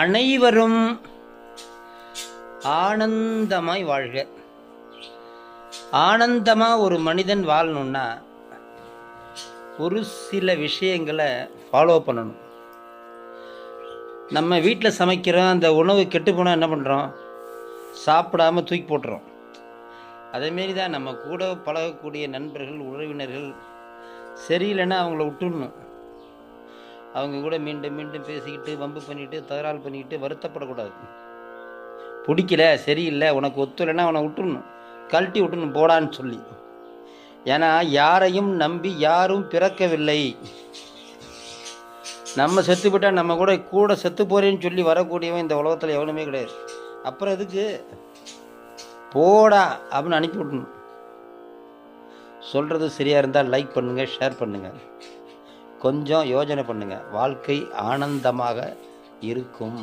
அனைவரும் ஆனந்தமாய் வாழ்க. ஆனந்தமாக ஒரு மனிதன் வாழணும்னா ஒரு சில விஷயங்களை ஃபாலோ பண்ணணும். நம்ம வீட்டில் சமைக்கிறோம் அந்த உணவு கெட்டு போனால் என்ன பண்ணுறோம் சாப்பிடாம தூக்கி போட்டுறோம். அதேமாரி தான் நம்ம கூட பழகக்கூடிய நண்பர்கள் உறவினர்கள் சரியில்லைன்னா அவங்கள விட்டுடணும். அவங்க கூட மீண்டும் மீண்டும் பேசிக்கிட்டு வம்பு பண்ணிக்கிட்டு தகராறு பண்ணிக்கிட்டு வருத்தப்படக்கூடாது. பிடிக்கல சரியில்லை உனக்கு ஒத்துலைன்னா அவனை விட்டுடணும் கழட்டி விட்டுணும் போடான்னு சொல்லி. ஏன்னா யாரையும் நம்பி யாரும் பிறக்கவில்லை. நம்ம செத்து போட்டால் நம்ம கூட கூட செத்து போகிறேன்னு சொல்லி வரக்கூடியவன் இந்த உலகத்தில் எவனுமே கிடையாது. அப்புறம் எதுக்கு? போடா அப்படின்னு அனுப்பி விடணும். சொல்கிறது சரியாக இருந்தால் லைக் பண்ணுங்கள் ஷேர் பண்ணுங்கள் கொஞ்சம் யோசனை பண்ணுங்கள் வாழ்க்கை ஆனந்தமாக இருக்கும்.